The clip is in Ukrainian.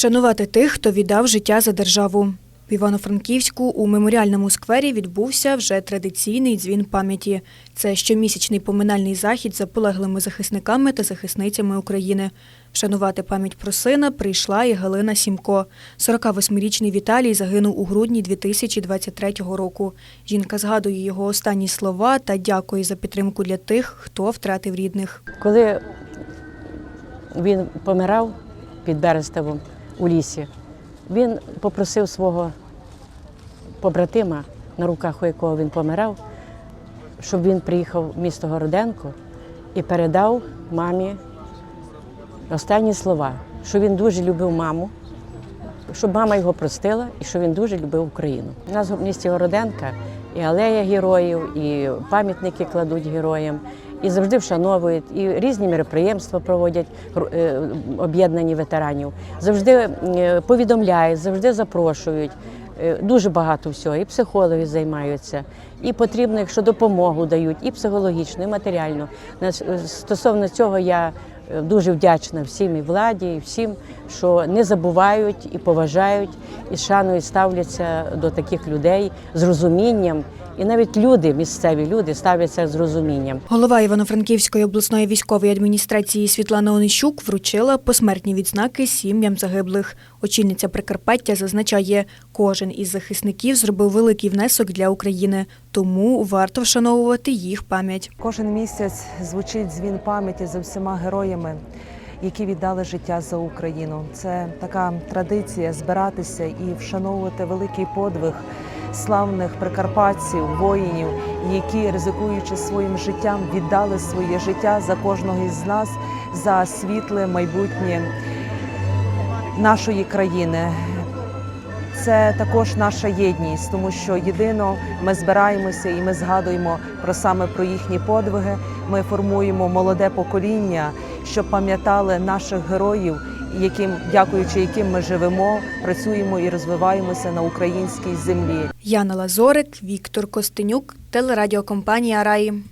Вшанувати тих, хто віддав життя за державу. В Івано-Франківську у меморіальному сквері відбувся вже традиційний дзвін пам'яті. Це щомісячний поминальний захід за полеглими захисниками та захисницями України. Вшанувати пам'ять про сина прийшла і Галина Сімко. 48-річний Віталій загинув у грудні 2023 року. Жінка згадує його останні слова та дякує за підтримку для тих, хто втратив рідних. Коли він помирав під Берестовом у лісі, він попросив свого побратима, на руках у якого він помирав, щоб він приїхав в місто Городенко і передав мамі останні слова, що він дуже любив маму, щоб мама його простила і що він дуже любив Україну. У нас в місті Городенка і алея героїв, і пам'ятники кладуть героям, і завжди вшановують, і різні мероприємства проводять е, об'єднані ветеранів. Завжди е, повідомляють, завжди запрошують. Е, Дуже багато всього, і психологи займаються, і потрібно, якщо допомогу дають, і психологічну, і матеріальну. Стосовно цього я дуже вдячна всім і владі, і всім, що не забувають і поважають, і шаною ставляться до таких людей з розумінням. І навіть люди, місцеві люди, ставляться з розумінням. Голова Івано-Франківської обласної військової адміністрації Світлана Онищук вручила посмертні відзнаки сім'ям загиблих. Очільниця Прикарпаття зазначає, кожен із захисників зробив великий внесок для України, тому варто вшановувати їх пам'ять. Кожен місяць звучить дзвін пам'яті за всіма героями, які віддали життя за Україну. Це така традиція збиратися і вшановувати великий подвиг славних прикарпатців, воїнів, які, ризикуючи своїм життям, віддали своє життя за кожного із нас за світле майбутнє нашої країни. Це також наша єдність, тому що єдино ми збираємося і ми згадуємо про саме про їхні подвиги. Ми формуємо молоде покоління, щоб пам'ятали наших героїв, яким, дякуючи яким ми живемо, працюємо і розвиваємося на українській землі. Яна Лазорик, Віктор Костенюк, телерадіокомпанія Раї.